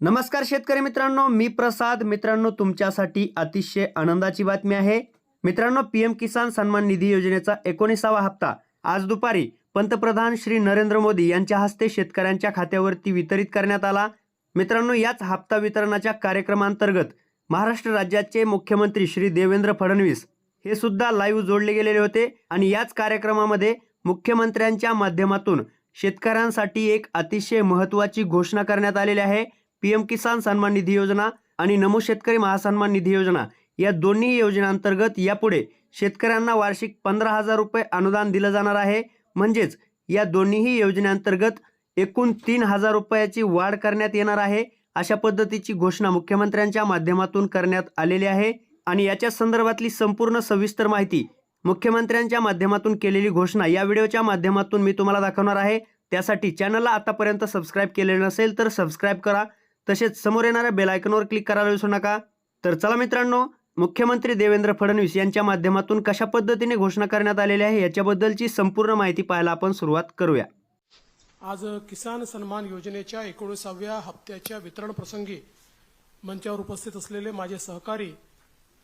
नमस्कार शेतकरी मित्रांनो मी प्रसाद. मित्रांनो तुमच्यासाठी अतिशय आनंदाची बातमी आहे. मित्रांनो पीएम किसान सन्मान निधी योजनेचा एकोणीसावा हप्ता आज दुपारी पंतप्रधान श्री नरेंद्र मोदी यांच्या हस्ते शेतकऱ्यांच्या खात्यावरती वितरित करण्यात आला. मित्रांनो याच हप्ता वितरणाच्या कार्यक्रमांतर्गत महाराष्ट्र राज्याचे मुख्यमंत्री श्री देवेंद्र फडणवीस हे सुद्धा लाईव्ह जोडले गेलेले होते आणि याच कार्यक्रमामध्ये मुख्यमंत्र्यांच्या माध्यमातून शेतकऱ्यांसाठी एक अतिशय महत्त्वाची घोषणा करण्यात आलेली आहे. पीएम किसान सन्मान निधी योजना आणि नमो शेतकरी महासन्मान निधी योजना या दोन्ही योजनांतर्गत यापुढे शेतकऱ्यांना वार्षिक पंधरा हजार रुपये अनुदान दिलं जाणार आहे. म्हणजेच या दोन्हीही योजनेअंतर्गत एकूण तीन हजार रुपयाची वाढ करण्यात येणार आहे अशा पद्धतीची घोषणा मुख्यमंत्र्यांच्या माध्यमातून करण्यात आलेली आहे. आणि याच्या संदर्भातली संपूर्ण सविस्तर माहिती मुख्यमंत्र्यांच्या माध्यमातून केलेली घोषणा या व्हिडिओच्या माध्यमातून मी तुम्हाला दाखवणार आहे. त्यासाठी चॅनलला आतापर्यंत सबस्क्राईब केलेलं नसेल तर सबस्क्राईब करा. तसेच समोर येणाऱ्या बेल आयकॉनवर क्लिक करायला विसरू नका. तर चला मित्रांनो मुख्यमंत्री देवेंद्र फडणवीस यांच्या माध्यमातून कशा पद्धतीने घोषणा करण्यात आलेली आहे याच्याबद्दलची संपूर्ण माहिती पाहायला आपण सुरुवात करूया. आज किसान सन्मान योजनेच्या एकोणीसाव्या हप्त्याच्या वितरण प्रसंगी मंचावर उपस्थित असलेले माझे सहकारी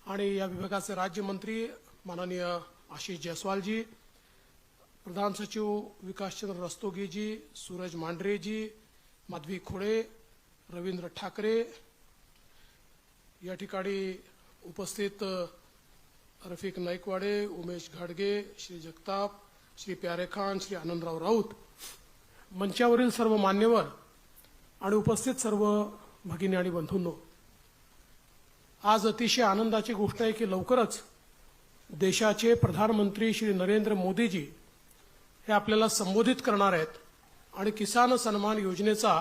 आणि या विभागाचे राज्यमंत्री माननीय आशिष जयस्वालजी प्रधान सचिव विकासचंद्र रस्तोगीजी सूरज मांढरेजी माधवी खोडे रवींद्र ठाकरे या ठिकाणी उपस्थित रफिक नाईकवाडे उमेश घाडगे श्री जगताप श्री प्यारे खान श्री आनंदराव राऊत मंचावरील सर्व मान्यवर आणि उपस्थित सर्व भगिनी आणि बंधूंनो आज अतिशय आनंदाची गोष्ट आहे की लवकरच देशाचे प्रधानमंत्री श्री नरेंद्र मोदीजी हे आपल्याला संबोधित करणार आहेत आणि किसान सन्मान योजनेचा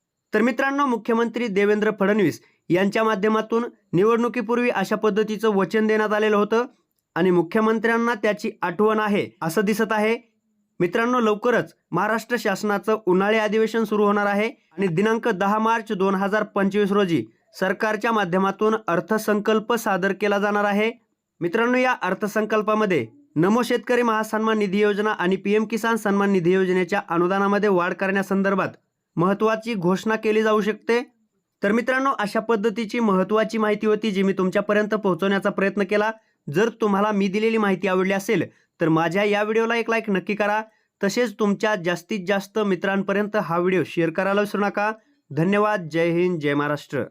तर मित्रांनो मुख्यमंत्री देवेंद्र फडणवीस यांच्या माध्यमातून निवडणुकीपूर्वी अशा पद्धतीचं वचन देण्यात आलेलं होतं आणि मुख्यमंत्र्यांना त्याची आठवण आहे असं दिसत आहे. मित्रांनो लवकरच महाराष्ट्र शासनाचं उन्हाळी अधिवेशन सुरू होणार आहे आणि दिनांक दहा मार्च दोन हजार पंचवीस रोजी सरकारच्या माध्यमातून अर्थसंकल्प सादर केला जाणार आहे. मित्रांनो या अर्थसंकल्पामध्ये नमो शेतकरी महासन्मान निधी योजना आणि पीएम किसान सन्मान निधी योजनेच्या अनुदानामध्ये वाढ करण्यासंदर्भात महत्त्वाची घोषणा केली जाऊ शकते? तर मित्रांनो अशा पद्धतीची महत्त्वाची माहिती होती जी मी तुमच्यापर्यंत पोहोचवण्याचा प्रयत्न केला. जर तुम्हाला मी दिलेली माहिती आवडली असेल तर माझ्या या व्हिडिओला एक लाईक नक्की करा. तसेच तुमच्या जास्तीत जास्त मित्रांपर्यंत हा व्हिडिओ शेअर करायला विसरू नका. धन्यवाद. जय हिंद. जय महाराष्ट्र.